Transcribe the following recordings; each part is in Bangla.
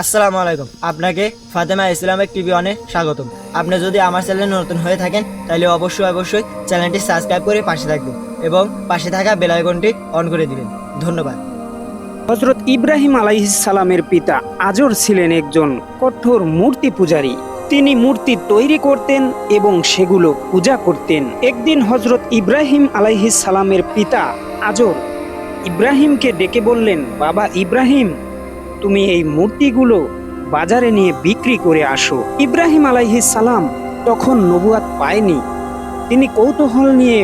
আসসালামু আলাইকুম। আপনাকে ফাতেমা ইসলামের টিভি অনে স্বাগতম। আপনি যদি আমার চ্যানেলে নতুন হয়ে থাকেন, তাহলে অবশ্যই অবশ্যই চ্যানেলটি সাবস্ক্রাইব করে পাশে থাকবেন এবং পাশে থাকা বেল আইকনটি অন করে দিবেন। ধন্যবাদ। হজরত ইব্রাহিম আলাইহিসালামের পিতা আজর ছিলেন একজন কঠোর মূর্তি পূজারী। তিনি মূর্তি তৈরি করতেন এবং সেগুলো পূজা করতেন। একদিন হজরত ইব্রাহিম আলাইহিস সালামের পিতা আজর ইব্রাহিমকে ডেকে বললেন, বাবা ইব্রাহিম তুমি এই মূর্তিগুলো বাজারে নিয়ে বিক্রি করে আসো। ইব্রাহিম আলাইহি সালাম তখন নবুয়াত পায়নি। তিনি কৌতূহল নিয়ে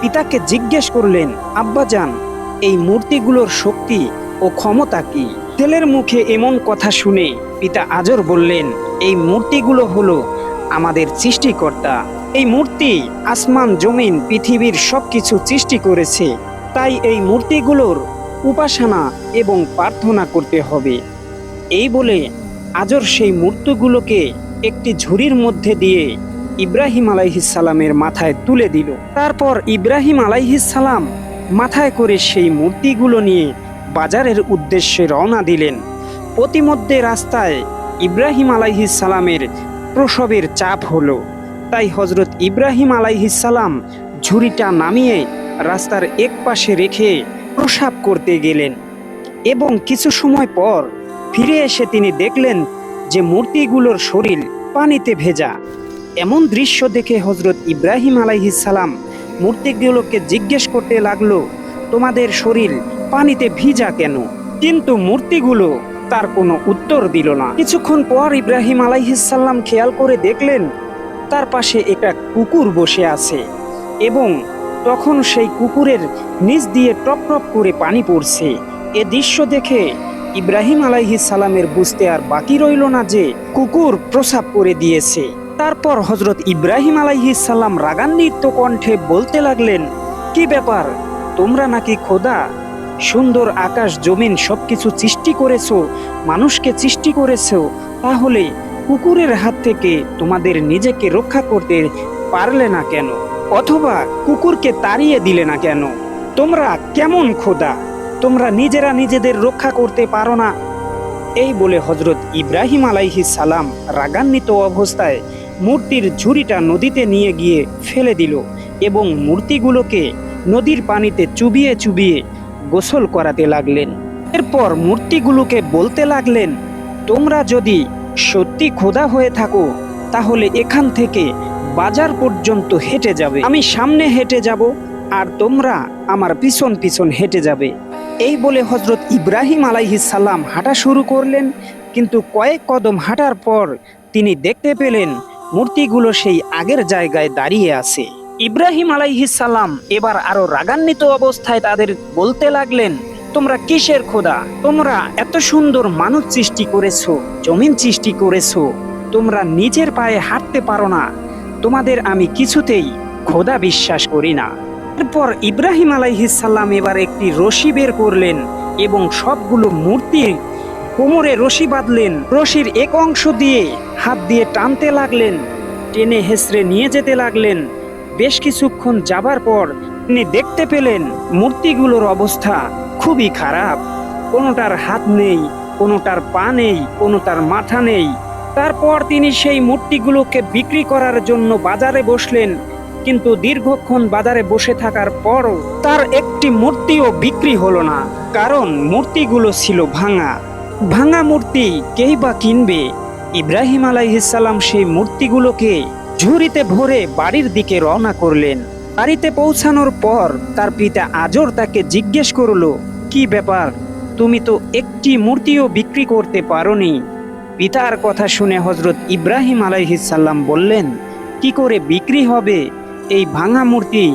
পিতাকে জিজ্ঞেস করলেন আব্বাজান এই মূর্তিগুলোর শক্তি ও ক্ষমতা কি? ছেলের মুখে এমন কথা শুনে পিতা আজর বললেন, এই মূর্তিগুলো হলো আমাদের সৃষ্টিকর্তা। এই মূর্তি আসমান, জমিন, পৃথিবীর সবকিছু সৃষ্টি করেছে। তাই এই মূর্তিগুলোর উপাসনা এবং প্রার্থনা করতে হবে। এই বলে আজর সেই মূর্তিগুলোকে একটি ঝুড়ির মধ্যে দিয়ে ইব্রাহিম আলাইহিসালামের মাথায় তুলে দিল। তারপর ইব্রাহিম আলাইহিসালাম মাথায় করে সেই মূর্তিগুলো নিয়ে বাজারের উদ্দেশ্যে রওনা দিলেন। প্রতিমধ্যে রাস্তায় ইব্রাহিম আলাইহিসালামের প্রসবের চাপ হলো। তাই হজরত ইব্রাহিম আলাইহিসালাম ঝুড়িটা নামিয়ে রাস্তার এক পাশে রেখে প্রসাব করতে গেলেন এবং কিছু সময় পর ফিরে এসে তিনি দেখলেন যে মূর্তিগুলোর শরীর পানিতে ভেজা। এমন দৃশ্য দেখে হজরত ইব্রাহিম আলাইহিসালাম মূর্তিগুলোকে জিজ্ঞেস করতে লাগল, তোমাদের শরীর পানিতে ভিজা কেন? কিন্তু মূর্তিগুলো তার কোনো উত্তর দিল না। কিছুক্ষণ পর ইব্রাহিম আলাইহিসাল্লাম খেয়াল করে দেখলেন, তার পাশে একটা কুকুর বসে আছে এবং তখন সেই কুকুরের নিচ দিয়ে টপ টপ করে পানি পড়ছে। এ দৃশ্য দেখে ইব্রাহিম আলাইহিস সালামের বুঝতে আর বাকি রইল না যে কুকুর প্রসাব করে দিয়েছে। তারপর হজরত ইব্রাহিম আলাইহিস সালাম রাগান্বিত কণ্ঠে বলতে লাগলেন, কি ব্যাপার? তোমরা নাকি খোদা? সুন্দর আকাশ জমিন সবকিছু সৃষ্টি করেছ, মানুষকে সৃষ্টি করেছ, তাহলে কুকুরের হাত থেকে তোমাদের নিজেকে রক্ষা করতে পারলে না কেন? অথবা কুকুরকে তাড়িয়ে দিলে না কেন? তোমরা কেমন খোদা? তোমরা নিজেরা নিজেদের রক্ষা করতে পারো না। এই বলে হজরত ইব্রাহিম আলাইহি সালাম রাগান্বিত অবস্থায় মূর্তির ঝুড়িটা নদীতে নিয়ে গিয়ে ফেলে দিল এবং মূর্তিগুলোকে নদীর পানিতে চুবিয়ে চুবিয়ে গোসল করাতে লাগলেন। এরপর মূর্তিগুলোকে বলতে লাগলেন, তোমরা যদি সত্যি খোদা হয়ে থাকো, তাহলে এখান থেকে বাজার পর্যন্ত হেঁটে যাবে। আমি সামনে হেঁটে যাব আর তোমরা আমার পিছন পিছন হেঁটে যাবে। এই বলে হজরত ইব্রাহিম সালাম হাঁটা শুরু করলেন, কিন্তু কয়েক কদম হাঁটার পর তিনি দেখতে পেলেন মূর্তিগুলো সেই আগের জায়গায় দাঁড়িয়ে আছে। ইব্রাহিম সালাম এবার আরও রাগান্বিত অবস্থায় তাদের বলতে লাগলেন, তোমরা কিসের খোদা? তোমরা এত সুন্দর মানুষ সৃষ্টি করেছ, জমিন সৃষ্টি করেছ। তোমরা নিজের পায়ে হাঁটতে পারো না। তোমাদের আমি কিছুতেই খোদা বিশ্বাস করি না। এরপর ইব্রাহিম আলাইহিসাল্লাম এবার একটি রশি বের করলেন এবং সবগুলো মূর্তি কোমরে রশি বাঁধলেন। রশির এক অংশ দিয়ে হাত দিয়ে টানতে লাগলেন, টেনে হেসড়ে নিয়ে যেতে লাগলেন। বেশ কিছুক্ষণ যাবার পর তিনি দেখতে পেলেন মূর্তিগুলোর অবস্থা খুবই খারাপ। কোনোটার হাত নেই, কোনোটার পা নেই, কোনোটার মাথা নেই। তারপর তিনি সেই মূর্তিগুলোকে বিক্রি করার জন্য বাজারে বসলেন, কিন্তু দীর্ঘক্ষণ বাজারে বসে থাকার পরও তার একটি মূর্তিও বিক্রি হলো না, কারণ মূর্তিগুলো ছিল ভাঙা। ভাঙা মূর্তি কেই বা কিনবে? ইব্রাহিম আলাইহিসাল্লাম সেই মূর্তিগুলোকে ঝুড়িতে ভরে বাড়ির দিকে রওনা করলেন। বাড়িতে পৌঁছানোর পর তার পিতা আজর তাকে জিজ্ঞেস করল, কি ব্যাপার? তুমি তো একটি মূর্তিও বিক্রি করতে পারোনি। পিতার কথা শুনে হজরত ইব্রাহিম আলাইহিসাল্লাম বললেন, কি করে বিক্রি হবে? এই ভাঙা মূর্তি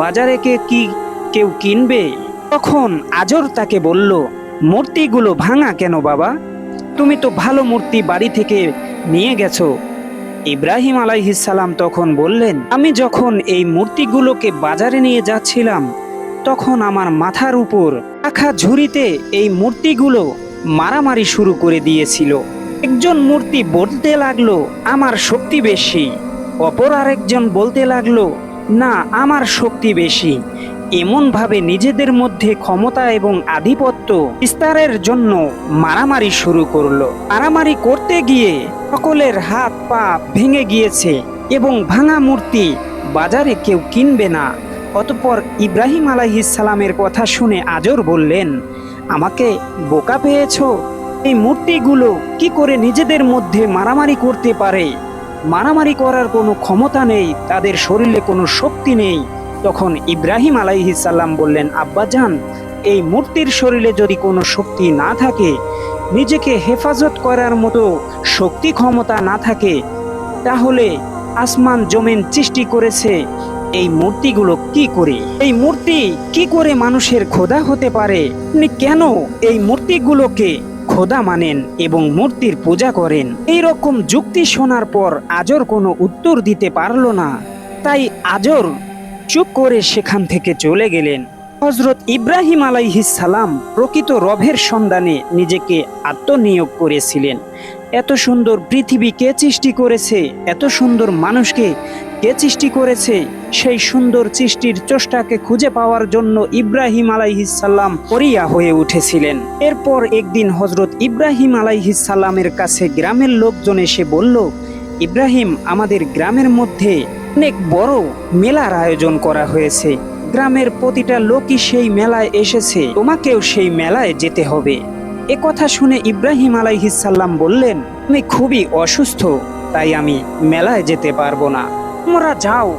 বাজারে কে কি কেউ কিনবে? তখন আজর তাকে বলল, মূর্তিগুলো ভাঙা কেন বাবা? তুমি তো ভালো মূর্তি বাড়ি থেকে নিয়ে গেছো। ইব্রাহিম আলাইহিসাল্লাম তখন বললেন, আমি যখন এই মূর্তিগুলোকে বাজারে নিয়ে যাচ্ছিলাম, তখন আমার মাথার উপর রাখা ঝুড়িতে এই মূর্তিগুলো মারামারি শুরু করে দিয়েছিল। একজন মূর্তি বলতে লাগল, আমার শক্তি বেশি। অপর আরেকজন বলতে লাগল, না, আমার শক্তি বেশি। এমনভাবে নিজেদের মধ্যে ক্ষমতা এবং আধিপত্য বিস্তারের জন্য মারামারি শুরু করল। মারামারি করতে গিয়ে সকলের হাত পা ভেঙে গিয়েছে এবং ভাঙা মূর্তি বাজারে কেউ কিনবে না। অতপর ইব্রাহিম আলাইহিসালামের কথা শুনে আজর বললেন, আমাকে বোকা পেয়েছ? এই মূর্তিগুলো কি করে নিজেদের মধ্যে মারামারি করতে পারে? মারামারি করার কোনো ক্ষমতা নেই, তাদের শরীরে কোনো শক্তি নেই। তখন ইব্রাহিম আলাইহিসাল্লাম বললেন আব্বাজান এই মূর্তির শরীরে যদি কোনো শক্তি না থাকে, নিজেকে হেফাজত করার মতো শক্তি ক্ষমতা না থাকে, তাহলে আসমান জমিন সৃষ্টি করেছে। এই মূর্তিগুলো কি করে? এই মূর্তি কি করে মানুষের খোদা হতে পারে? কেন এই মূর্তিগুলোকে খোদা মানেন এবং মূর্তির পূজা করেন। এই রকম যুক্তি শোনার পর আজর কোনো উত্তর দিতে পারল না। তাই আজর চুপ করে সেখান থেকে চলে গেলেন। হজরত ইব্রাহিম সালাম প্রকৃত রভের সন্ধানে নিজেকে আত্মনিয়োগ করেছিলেন। এত সুন্দর পৃথিবী কে সৃষ্টি করেছে? এত সুন্দর মানুষকে কে সৃষ্টি করেছে? সেই সুন্দর সৃষ্টির চেষ্টাকে খুঁজে পাওয়ার জন্য ইব্রাহিম আলাইহিসাল্লাম পরিয়া হয়ে উঠেছিলেন। এরপর একদিন হজরত ইব্রাহিম আলাইহিসাল্লামের কাছে গ্রামের লোকজন এসে বলল, ইব্রাহিম, আমাদের গ্রামের মধ্যে অনেক বড় মেলার আয়োজন করা হয়েছে। গ্রামের প্রতিটা লোকই সেই মেলায় এসেছে। তোমাকেও সেই মেলায় যেতে হবে। এ কথা শুনে ইব্রাহিম আলাইহিসাল্লাম বললেন আমি খুবই অসুস্থ, তাই আমি মেলায় যেতে পারব না। তোমরা যাও।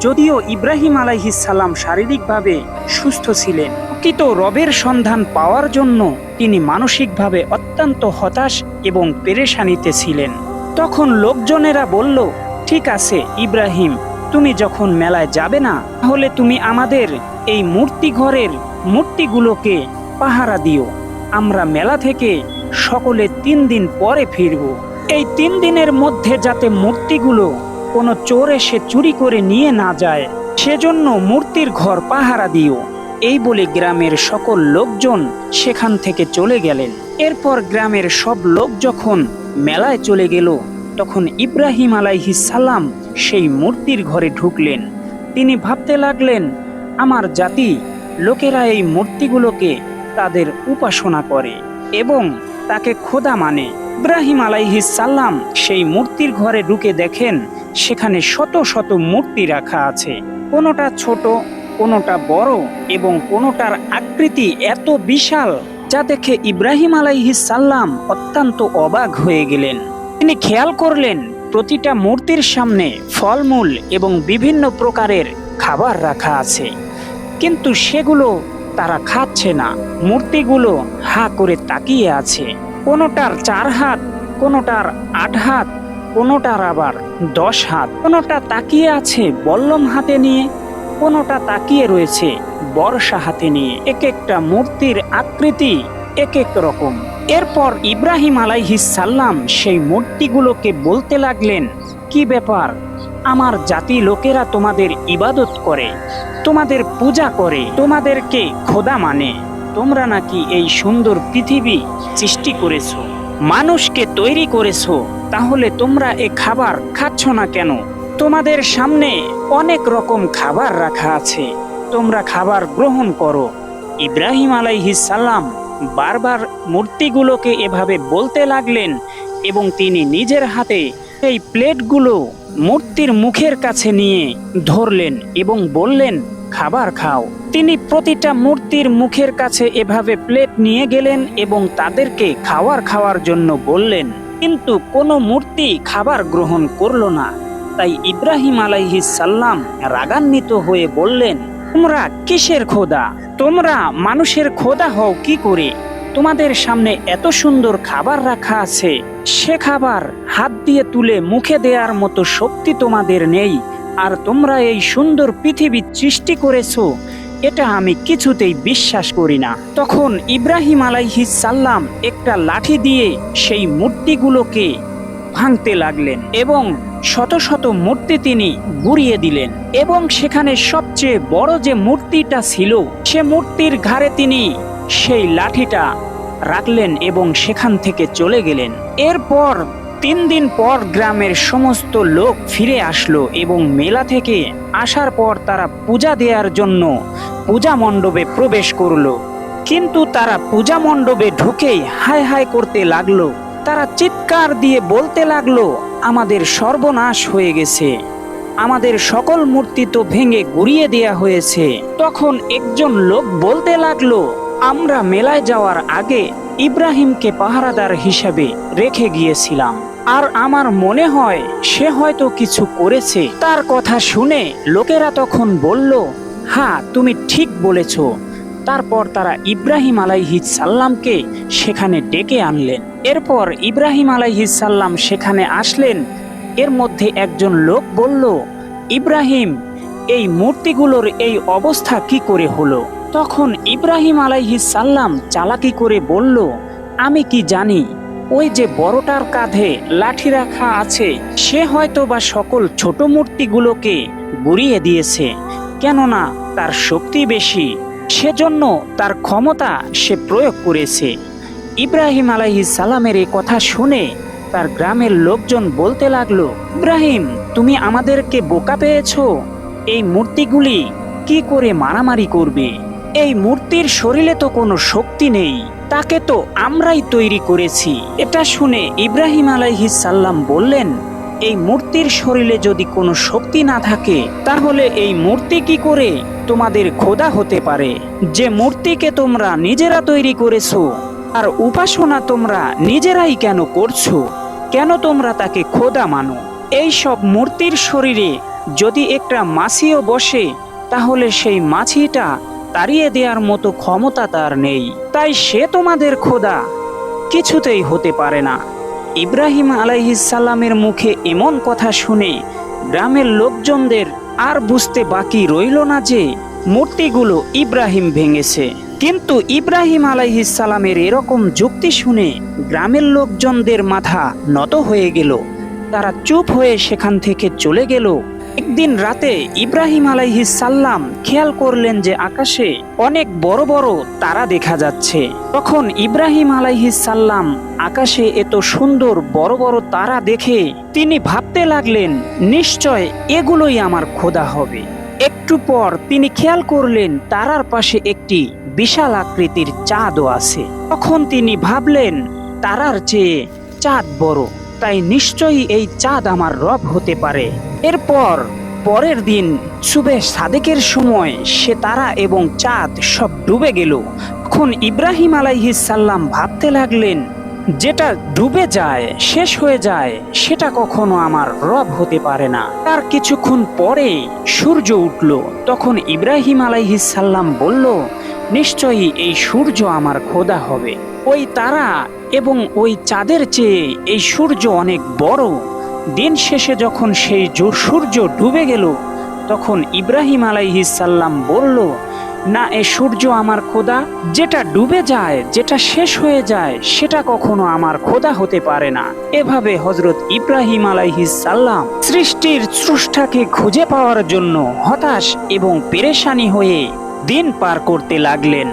যদিও ইব্রাহিম আলাইহিসাল্লাম শারীরিকভাবে সুস্থ ছিলেন, প্রকৃত রবের সন্ধান পাওয়ার জন্য তিনি মানসিকভাবে অত্যন্ত হতাশ এবং পেরেশানিতে ছিলেন। তখন লোকজনেরা বলল, ঠিক আছে, ইব্রাহিম, তুমি যখন মেলায় যাবে না, তাহলে তুমি আমাদের এই মূর্তি ঘরের মূর্তিগুলোকে পাহারা দিও। আমরা মেলা থেকে সকলে তিন দিন পরে ফিরব। এই তিন দিনের মধ্যে যাতে মূর্তিগুলো কোনো চোর এসে চুরি করে নিয়ে না যায়, সেজন্য মূর্তির ঘর পাহারা দিও। এই বলে গ্রামের সকল লোকজন সেখান থেকে চলে গেলেন। এরপর গ্রামের সব লোক যখন মেলায় চলে গেল, তখন ইব্রাহিম আলাইহিস সালাম সেই মূর্তির ঘরে ঢুকলেন। তিনি ভাবতে লাগলেন, আমার জাতি লোকেরা এই মূর্তিগুলোকে তাদের উপাসনা করে এবং তাকে খোদা মানে। ইব্রাহিম আলাইহিস সাল্লাম সেই মূর্তির ঘরে ঢুকে দেখেন সেখানে শত শত মূর্তি রাখা আছে। কোনোটা ছোট, কোনোটা বড় এবং কোনোটার আকৃতি এত বিশাল যা দেখে ইব্রাহিম সাল্লাম অত্যন্ত অবাক হয়ে গেলেন। তিনি খেয়াল করলেন, প্রতিটা মূর্তির সামনে ফলমূল এবং বিভিন্ন প্রকারের খাবার রাখা আছে। কিন্তু সেগুলো তারা খাচ্ছে না। মূর্তিগুলো হা করে তাকিয়ে আছে। কোনোটার চার হাত, কোনোটার আট হাত কোনোটার আবার দশ হাত। কোনোটা তাকিয়ে আছে বল্লম হাতে নিয়ে, কোনোটা তাকিয়ে রয়েছে বর্ষা হাতে নিয়ে। এক একটা মূর্তির আকৃতি এক এক রকম। এরপর ইব্রাহিম আলাইহিস সাল্লাম সেই মূর্তিগুলোকে বলতে লাগলেন, কি ব্যাপার? আমার জাতি লোকেরা তোমাদের ইবাদত করে, তোমাদের পূজা করে, তোমাদেরকে খোদা মানে। তোমরা নাকি এই সুন্দর পৃথিবী সৃষ্টি করেছ, মানুষকে তৈরি করেছ তাহলে তোমরা এ খাবার খাচ্ছ না কেন? তোমাদের সামনে অনেক রকম খাবার রাখা আছে। তোমরা খাবার গ্রহণ করো। ইব্রাহিম আলাইহিস সালাম বারবার মূর্তিগুলোকে এভাবে বলতে লাগলেন এবং তিনি নিজের হাতে এই প্লেটগুলো মূর্তির মুখের কাছে নিয়ে ধরলেন এবং বললেন, খাবার খাও। তিনি প্রতিটা মূর্তির মুখের কাছে এভাবে প্লেট নিয়ে গেলেন এবং তাদেরকে খাবার খাওয়ার জন্য বললেন কিন্তু কোনো মূর্তি খাবার গ্রহণ করল না। তাই ইব্রাহিম আলাইহিস সাল্লাম রাগান্বিত হয়ে বললেন, তোমরা কিসের খোদা? তোমরা মানুষের খোদা হও কি করে? তোমাদের সামনে এত সুন্দর খাবার রাখা আছে। সে খাবার হাত দিয়ে তুলে মুখে দেওয়ার মতো শক্তি তোমাদের নেই। আর তোমরা এই সুন্দর পৃথিবী সৃষ্টি করেছ। এটা আমি কিছুতেই বিশ্বাস করি না। তখন ইব্রাহিম সাল্লাম একটা লাঠি দিয়ে সেই মূর্তিগুলোকে ভাঙতে লাগলেন এবং শত শত মূর্তি তিনি গুড়িয়ে দিলেন এবং সেখানে সবচেয়ে বড় যে মূর্তিটা ছিল, সে মূর্তির ঘাড়ে তিনি সেই লাঠিটা রাখলেন এবং সেখান থেকে চলে গেলেন। এরপর তিন দিন পর গ্রামের সমস্ত লোক ফিরে আসলো এবং মেলা থেকে আসার পর তারা পূজা দেওয়ার জন্য পূজা মণ্ডপে প্রবেশ করল। কিন্তু তারা পূজা মণ্ডপে ঢুকেই হায় হায় করতে লাগল। তারা চিৎকার দিয়ে বলতে লাগল, আমাদের সর্বনাশ হয়ে গেছে। আমাদের সকল মূর্তি তো ভেঙে গুড়িয়ে দেয়া হয়েছে। তখন একজন লোক বলতে লাগল, আমরা মেলায় যাওয়ার আগে ইব্রাহিমকে পাহারাদার হিসাবে রেখে গিয়েছিলাম। আর আমার মনে হয় সে হয়তো কিছু করেছে। তার কথা শুনে লোকেরা তখন বলল হ্যাঁ তুমি ঠিক বলেছ। তারপর তারা ইব্রাহিম সাল্লামকে সেখানে ডেকে আনলেন। এরপর ইব্রাহিম সাল্লাম সেখানে আসলেন। এর মধ্যে একজন লোক বলল, ইব্রাহিম, এই মূর্তিগুলোর এই অবস্থা কি করে হলো? তখন ইব্রাহিম সাল্লাম চালাকি করে বলল, আমি কি জানি ওই যে বড়টার কাঁধে লাঠি রাখা আছে, সে হয়তো বা সকল ছোট মূর্তিগুলোকে গুড়িয়ে দিয়েছে। কেননা তার শক্তি বেশি, সেজন্য তার ক্ষমতা সে প্রয়োগ করেছে। ইব্রাহিম আলাইহিস সালামের এই কথা শুনে তার গ্রামের লোকজন বলতে লাগল, ইব্রাহিম, তুমি আমাদেরকে বোকা পেয়েছ? এই মূর্তিগুলি কি করে মারামারি করবে? এই মূর্তির শরীরে তো কোনো শক্তি নেই। তাকে তো আমরাই তৈরি করেছি। এটা শুনে ইব্রাহিম আলাইহিস সাল্লাম বললেন, এই মূর্তির শরীরে যদি কোনো শক্তি না থাকে, তাহলে এই মূর্তি কি করে তোমাদের খোদা হতে পারে? যে মূর্তিকে তোমরা নিজেরা তৈরি করেছ, আর উপাসনা তোমরা নিজেরাই কেন করছ? কেন তোমরা তাকে খোদা মানো? এই সব মূর্তির শরীরে যদি একটা মাছিও বসে, তাহলে সেই মাছিটা তাড়িয়ে দেওয়ার মতো ক্ষমতা তার নেই। তাই সে তোমাদের খোদা। কিছুতেই হতে পারে না। ইব্রাহিম আলাইহিসাল্লামের মুখে এমন কথা শুনে গ্রামের লোকজনদের আর বুঝতে বাকি রইল না যে মূর্তিগুলো ইব্রাহিম ভেঙেছে। কিন্তু ইব্রাহিম আলাইহিসাল্লামের এরকম যুক্তি শুনে গ্রামের লোকজনদের মাথা নত হয়ে গেল। তারা চুপ হয়ে সেখান থেকে চলে গেল। একদিন রাতে ইব্রাহিম সাল্লাম খেয়াল করলেন যে আকাশে অনেক বড় বড় তারা দেখা যাচ্ছে। তখন ইব্রাহিম সাল্লাম আকাশে এত সুন্দর বড় বড় তারা দেখে তিনি ভাবতে লাগলেন, নিশ্চয় এগুলোই আমার খোদা হবে। একটু পর তিনি খেয়াল করলেন তারার পাশে একটি বিশাল আকৃতির চাঁদও আছে। তখন তিনি ভাবলেন, তারার চেয়ে চাঁদ বড়। তাই নিশ্চয়ই এই চাঁদ আমার রব হতে পারে। এরপর পরের দিন সুবে সাদেকের সময় সে তারা এবং চাঁদ সব ডুবে গেল। তখন ইব্রাহিম আলাইহিস সাল্লাম ভাবতে লাগলেন, যেটা ডুবে যায়, শেষ হয়ে যায়, সেটা কখনো আমার রব হতে পারে না। তার কিছুক্ষণ পরে সূর্য উঠল। তখন ইব্রাহিম আলাইহিস সাল্লাম বলল, নিশ্চয়ই এই সূর্য আমার খোদা হবে। ওই তারা এবং ওই চাঁদের চেয়ে এই সূর্য অনেক বড়। দিন শেষে যখন সেই সূর্য ডুবে গেল, তখন ইব্রাহিম আলাইহিস সাল্লাম বলল, না, এ সূর্য আমার খোদা, যেটা ডুবে যায়, যেটা শেষ হয়ে যায়, সেটা কখনো আমার খোদা হতে পারে না। এভাবে হজরত ইব্রাহিম আলাইহিস সাল্লাম সৃষ্টির স্রষ্টাকে খুঁজে পাওয়ার জন্য হতাশ এবং পেরেশানি হয়ে দিন পার করতে লাগলেন।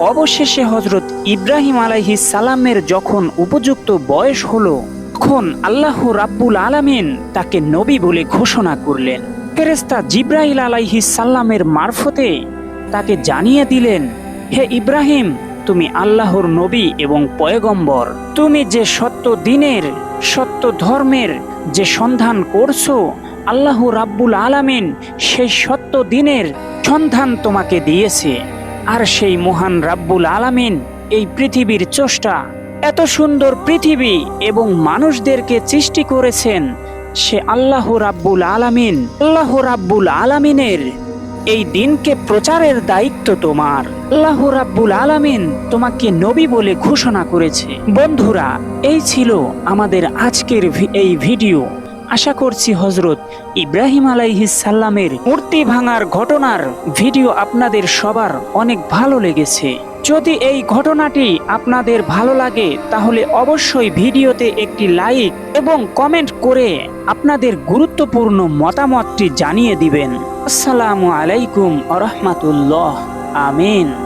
অবশেষে হজরত ইব্রাহিম আলাইহিস সালামের যখন উপযুক্ত বয়স হলো, তখন আল্লাহ রাব্বুল আলামিন তাকে নবী বলে ঘোষণা করলেন। ফেরেস্তা জিব্রাহিল আলাইহিস সাল্লামের মারফতে তাকে জানিয়ে দিলেন, হে ইব্রাহিম, তুমি আল্লাহর নবী এবং পয়গম্বর। তুমি যে সত্য দিনের, সত্য ধর্মের যে সন্ধান করছ, আল্লাহ রাব্বুল আলামিন সেই সত্য দিনের সন্ধান তোমাকে দিয়েছে। আর সেই মহান রাব্বুল আলামিন এই পৃথিবীর চষ্টা। এত সুন্দর পৃথিবী এবং মানুষদেরকে সৃষ্টি করেছেন সে আল্লাহ রাব্বুল আলামিন। আল্লাহ রাব্বুল আলামিনের এই দিনকে প্রচারের দায়িত্ব তোমার। আল্লাহ রাব্বুল আলামিন তোমাকে নবী বলে ঘোষণা করেছে। বন্ধুরা, এই ছিল আমাদের আজকের এই ভিডিও। আশা করছি হজরত ইব্রাহিম সাল্লামের মূর্তি ভাঙার ঘটনার ভিডিও আপনাদের সবার অনেক ভালো লেগেছে। যদি এই ঘটনাটি আপনাদের ভালো লাগে, তাহলে অবশ্যই ভিডিওতে একটি লাইক এবং কমেন্ট করে আপনাদের গুরুত্বপূর্ণ মতামতটি জানিয়ে দিবেন। আসসালামু আলাইকুম আ রহমাতুল্লাহ। আমিন।